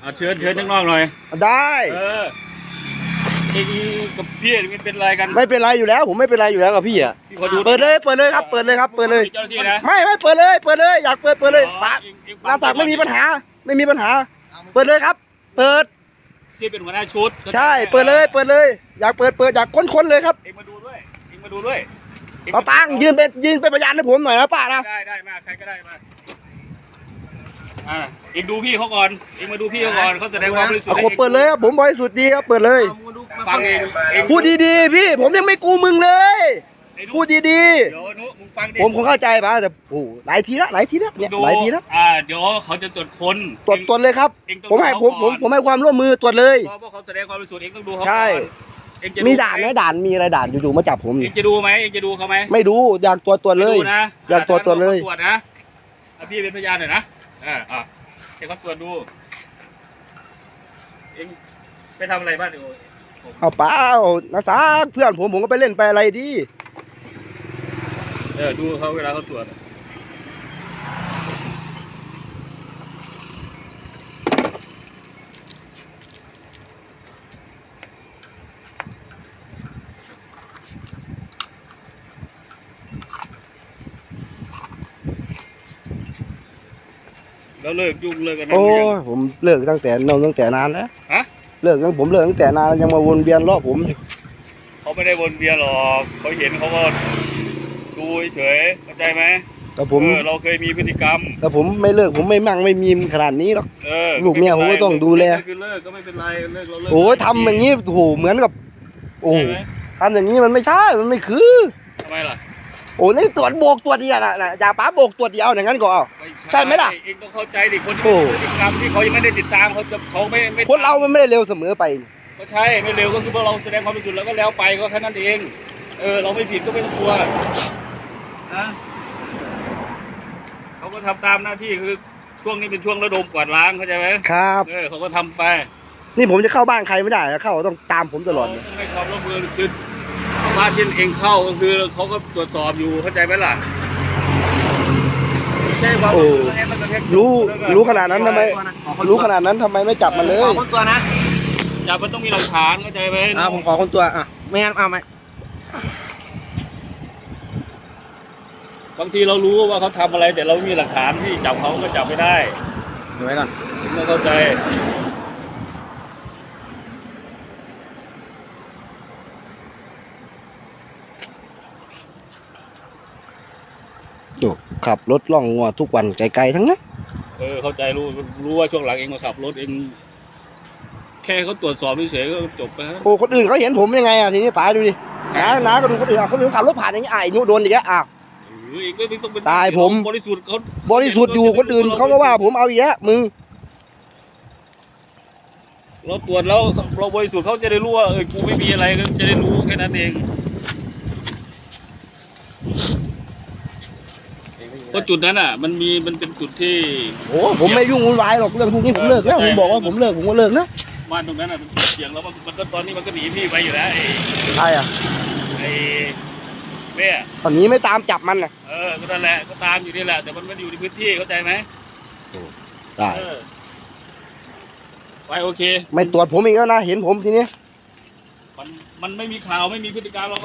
เอาเชิญเชิญข้างนอกหน่อย ได้ เออเองกับพี่มันเป็นอะไรกัน ไม่เป็นไรอยู่แล้ว ผมไม่เป็นไรอยู่แล้วกับพี่อะพี่ขอดู เปิดเลยเปิดเลยครับเปิดเลยครับเปิดเลย เจ้าหน้าที่นะ ไม่ไม่เปิดเลยเปิดเลยอยากเปิดเปิดเลยปะเองเองหน้าตักไม่มีปัญหา ไม่มีปัญหา เปิดเลยครับ เปิดที่เป็นหัวหน้าชุดใช่เปิดเลยเปิดเลย อยากเปิดเปิดอยากค้นๆเลยครับเองมาดูด้วยเองมาดูด้วยเองป้าปังยืนเป็นยืนเป็นพยานให้ผมหน่อยนะป้านะได้ได้มาใครก็ได้มา อ่าเองดูพี่เขาก่อนเองมาดูพี่เขาก่อนเขาแสดงความบริสุทเอาธิ์ขอเปิดเลยครับผมบริสุทธิ์ดีครับเปิดเลย ฟังเองเองพูดดีๆพี่ ผมยังไม่กูมึงเลยไอ้นุพูดดีเดี๋ยวนุมึงฟังดิๆ ผมคงเข้าใจป่ะแต่โอ้โหหลายทีละหลายทีละเนี่ยดูหลายทีละอ่าเดี๋ยวเขาจะตรวจคนตรวจตรวจเลยครับ เองต้องผมให้ผมผมผมให้ความร่วมมือตรวจเลย เพราะว่าเขาแสดงความบริสุทธิ์เองต้องดูเขาใช่ก่อนเองจะมีด่านไหมด่านมีอะไรด่านอยู่ๆมาจับผมเอนี่งจะดูไหมเองจะดูเขาไหมไม่ดูอยากตรวจตรวจเลยไม่ดูนะอยากตรวจตรวจเลย ตรวจนะอะพี่เป็นพยานหน่อยนะ อ่าอ่าให้เขาตรวจดู เองไปทำอะไรบ้างเดี๋ยวผมเอาเปล่านะซักเพื่อนผมผมก็ไปเล่นไปอะไรดี เออดูเขาเวลาเขาตรวจ แล้วเลิกยุ่งเลิกกันโอ้หรือยังยผมเลิกตั้งแต่นมตั้งแต่นานแล้วฮะเลิกตั้งผมเลิกตั้งแต่นานยังมาวนเวียนรอบผมอยู่เขาไม่ได้วนเวียนหรอกเขาเห็นเขาก็ดูเฉยๆเข้าใจไหมแต่ผมเออเราเคยมีพฤติกรรม แต่ผมไม่เลิกผมไม่มั่งไม่มีขนาดนี้หรอก เออลูกเมียผมก็ต้องดูแล คือเลิกก็ไม่เป็นไรเลิกเราเลิกโอ้ยทำอย่างนี้โอ้โหเหมือนกับ โอ้โหใช่ไหมทำอย่างนี้มันไม่ใช่มันไม่คือทำไมล่ะ โอ้นี่ตรวจโบกตรวจเดียวน่ะน่ะอย่าป้าโบกตรวจเดียวอย่างนั้นก็เอา ใช่ไหมล่ะเองต้องเข้าใจดิคนโอ้ที่มีพฤติกรรมที่เขายังไม่ได้ติดตามเขาจะเขาไม่ไม่คนเรามันไม่ได้เร็วเสมอไป ก็ใช่ไม่เร็วก็คือพวกเราแสดงความบริสุทธิ์แล้วก็แล้วไปก็แค่นั้นเอง เออ เราไม่ผิดก็ไม่ต้องกลัวนะเขาก็ทำตามหน้าที่คือช่วงนี้เป็นช่วงระดมกวาดล้างเข้าใจไหมครับ เออเขาก็ทำไปนี่ผมจะเข้าบ้านใครไม่ได้นะเข้าต้องตามผมตลอดเลยไม่ความร่วมมือคือ บ้านที่เองเข้าก็คือเขาก็ตรวจสอบอยู่เข้าใจไหมล่ะไม่ใช่ความโอ้ร่วมมือให้มันกระเทกรู้รู้ขนาดนั้นทำไม รู้ขนาดนั้นทำไมไม่จับมันเลยขอคนตัวนะจับมันต้องมีหลักฐานเข้าใจไหมอ่าผมขอคนตัวอะไม่งั้นเอาไหมบางทีเรารู้ว่าเขาทำอะไร แต่เราไม่มีหลักฐานที่จับเขาก็จับไม่ได้เดี๋ยวไว้ก่อนผมต้องเข้าใจ โอ้ขับรถล่องงัวทุกวันไกลๆทั้งนั้นเออเข้าใจรู้รู้ว่าช่วงหลังเองมาขับรถเองแค่เขาตรวจสอบเฉยๆก็จบไปฮะโอ้คนอื่นเขาเห็นผมยังไงอะทีนี้ป๋าดูดิน้าน้าก็ดูคนอื่นอะคนอื่นขับรถผ่านอย่างนี้อะไอ้นุโดนอีกแล้วอะหรือเองไม่ต้องเป็นตายผม บริสุทธิ์เขาบริสุทธิ์อยู่คนอื่นเขาก็ว่าผมเอาอีกแล้วมึงเราตรวจแล้วเราบริสุทธิ์เขาจะได้รู้ว่าเออกูไม่มีอะไรก็จะได้รู้แค่นั้นเอง เพราะจุดนั้นอะ มันมีมันเป็นจุดที่ โอ้ผมไม่ยุ่งวุ่นวายหรอกเรื่องพวกนี้ผมเลิกแล้วผมบอกว่าผมเลิกผมก็เลิกนะบ้านตรงนั้นอะมันเสียงแล้วมันมันก็ตอนนี้มันก็หนีพี่ไปอยู่แล้วไอ้ใช่อะไอ้แม่ตอนนี้ไม่ตามจับมันนะเออก็นั่นแหละก็ตามอยู่นี่แหละ แต่มันไม่ได้อยู่ในพื้นที่เข้าใจไหมได้เออไปโอเค ไม่ตรวจผมอีกแล้วนะเห็นผมทีนี้มันมันไม่มีข่าวไม่มีพฤติการเรา